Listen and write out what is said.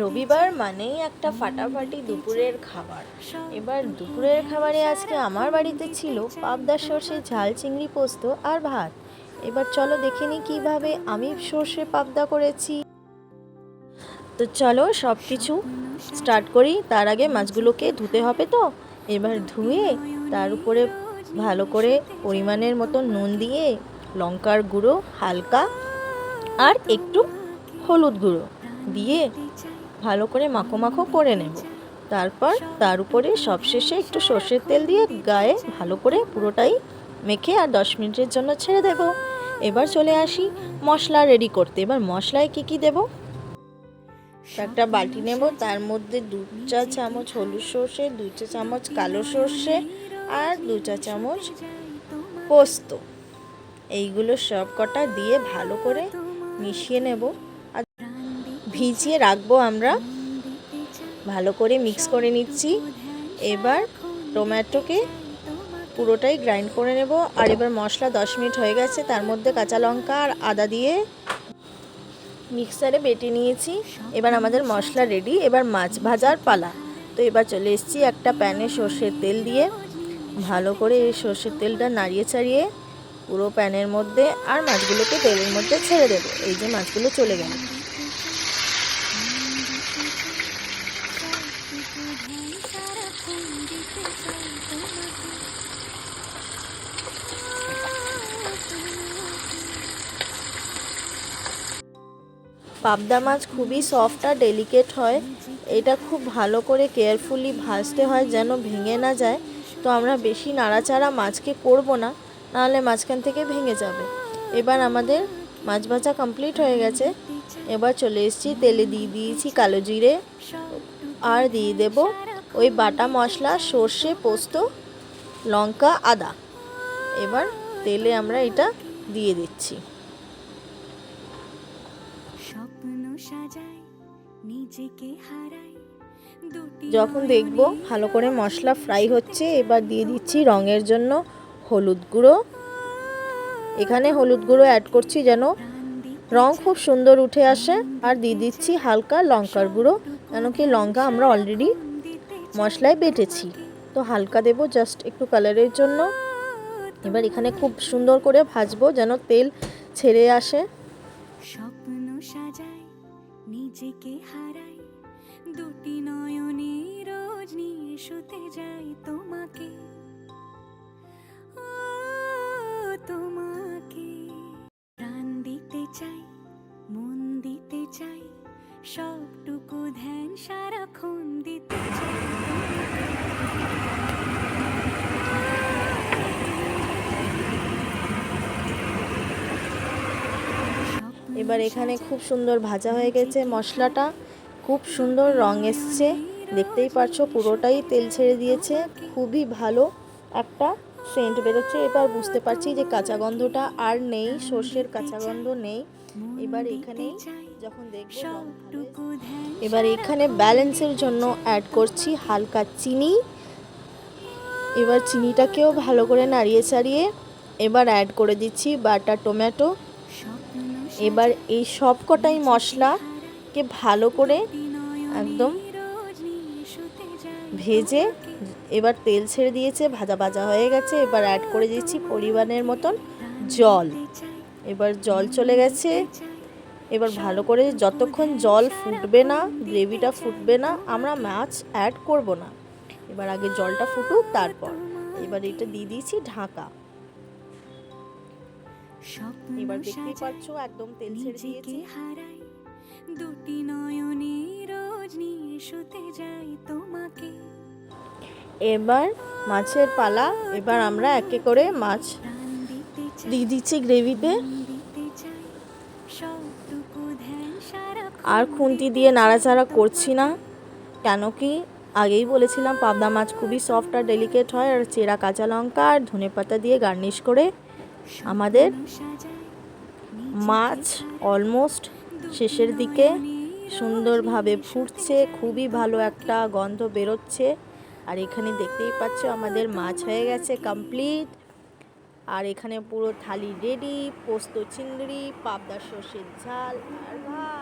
রবিবার মানেই একটা ফাটাফাটি দুপুরের খাবার। এবার দুপুরের খাবারে আজকে আমার বাড়িতে ছিল পাবদা সর্ষে ঝাল, চিংড়ি পোস্ত আর ভাত। এবার চলো দেখে নিই কীভাবে আমি সর্ষে পাবদা করেছি। তো চলো সব কিছু স্টার্ট করি। তার আগে মাছগুলোকে ধুতে হবে তো। এবার ধুয়ে তার উপরে ভালো করে পরিমাণের মতো নুন দিয়ে লঙ্কার গুঁড়ো হালকা আর একটু হলুদ গুঁড়ো দিয়ে ভালো করে মাখো মাখো করে নেব। তারপর তার উপরে সবশেষে একটু সর্ষের তেল দিয়ে গায়ে ভালো করে পুরোটাই মেখে আর দশ মিনিটের জন্য ছেড়ে দেব। এবার চলে আসি মশলা রেডি করতে। এবার মশলায় কি কি দেব? একটা বাটি নেব, তার মধ্যে দু চা চামচ হলুদ সর্ষে, দু চা চামচ কালো সর্ষে আর দু চা চামচ পোস্ত। এইগুলো সব কটা দিয়ে ভালো করে মিশিয়ে নেব। ভিজিয়ে রাখব আমরা। ভালো করে মিক্স করে নিচ্ছি। এবার টমেটোকে পুরোটাই গ্রাইন্ড করে নেব। আর এবার মশলা দশ মিনিট হয়ে গেছে। তার মধ্যে কাঁচা লঙ্কা আর আদা দিয়ে মিক্সারে বেটে নিয়েছি। এবার আমাদের মশলা রেডি এবার মাছ ভাজার পালা। তো এবার চলে এসেছি একটা প্যানে সর্ষের তেল দিয়ে। ভালো করে এই সর্ষের তেলটা নাড়িয়ে চাড়িয়ে পুরো প্যানের মধ্যে আর মাছগুলোকে তেলের মধ্যে ছেড়ে দেবো। এই যে মাছগুলো চলে গেল। পাবদা মাছ খুবই সফট আর ডেলিকেট হয়। এটা খুব ভালো করে কেয়ারফুলি ভাজতে হয় যেন ভেঙে না যায়। তো আমরা বেশি নাড়াচাড়া মাছকে করব না, নাহলে মাঝখান থেকে ভেঙে যাবে। এবার আমাদের মাছ ভাজা কমপ্লিট হয়ে গেছে। এবার চলে এসেছি, তেলে দিয়ে দিয়েছি কালো জিরে। আর দিয়ে দেব ওই বাটা মশলা, সর্ষে, পোস্ত, লঙ্কা, আদা। এবার তেলে আমরা এটা দিয়ে দিচ্ছি। স্বপ্ন সাজাই নিজেকে হারাই। যখন দেখব ভালো করে মশলা ফ্রাই হচ্ছে এবার দিয়ে দিচ্ছি রঙের জন্য হলুদ গুঁড়ো। এখানে হলুদ গুঁড়ো অ্যাড করছি যেন রং খুব সুন্দর উঠে আসে। আর দিয়ে দিচ্ছি হালকা লঙ্কার গুঁড়ো কেন কি লঙ্কা আমরা অলরেডি মশলায় বেটেছি। তো হালকা দেব জাস্ট একটু কালারের জন্য। এবার এখানে খুব সুন্দর করে ভাজবো যেন তেল ছেড়ে আসে। সাজাই নিজেকে হারাই দুটি নয়নে রোজ নিয়ে শুতে যাই তোমাকে। ও, তোমাকে প্রাণ দিতে চাই, মন দিতে চাই, সবটুকু ধ্যান সারাক্ষণ দিতে চাই তোমাকে। এবার এখানে খুব সুন্দর ভাজা হয়ে গেছে। মশলাটা খুব সুন্দর রং এসছে। দেখতেই পারছ, পুরোটাই তেল ছেড়ে দিয়েছে। খুবই ভালো একটা সেন্ট বেরোচ্ছে। এবার বুঝতে পারছি যে কাঁচা গন্ধটা আর নেই, সর্ষের কাঁচা গন্ধ নেই। এবার এখানেই যখন দেখব এবার এখানে ব্যালেন্সের জন্য অ্যাড করছি হালকা চিনি। এবার চিনিটাকেও ভালো করে নাড়িয়ে চাড়িয়ে এবার অ্যাড করে দিচ্ছি বাটা টমেটো। এবার এই সব কটাই মশলাকে ভালো করে একদম ভেজে এবার তেল ছেড়ে দিয়েছে, ভাজা ভাজা হয়ে গেছে। এবার অ্যাড করে দিচ্ছি পরিমাণের মতন জল। এবার জল চলে গেছে। এবার ভালো করে যতক্ষণ জল ফুটবে না, গ্রেভিটা ফুটবে না, আমরা মাছ অ্যাড করব না। এবার আগে জলটা ফুটুক, তারপর। এবার এটা দিয়ে দিয়েছি ঢাকা। এবার দেখতেই পাচ্ছ একদম তেল ছেড়ে দিয়েছি। হারাই দুটি নয়নে রোজ নিয়ে শুতে যাই তোমাকে। এবার মাছের পালা এবার আমরা একে করে মাছ দিয়ে দিচ্ছি গ্রেভিতে। আর খুন্তি দিয়ে নাড়াচাড়া করছি না। কেন কি? আগেই বলেছিলাম পাবদা মাছ খুবই সফট আর ডেলিকেট হয় আর চেরা কাঁচা লঙ্কা আর ধনে পাতা দিয়ে গার্নিশ করে আমাদের মাছ অলমোস্ট শেষের দিকে সুন্দরভাবে ফুটছে, খুবই ভালো একটা গন্ধ বেরোচ্ছে আর এখানে দেখতেই পাচ্ছ আমাদের মাছ হয়ে গেছে কমপ্লিট আর এখানে পুরো থালি রেডি পোস্ত চিংড়ি, পাবদা সর্ষের ঝাল আর ভাত।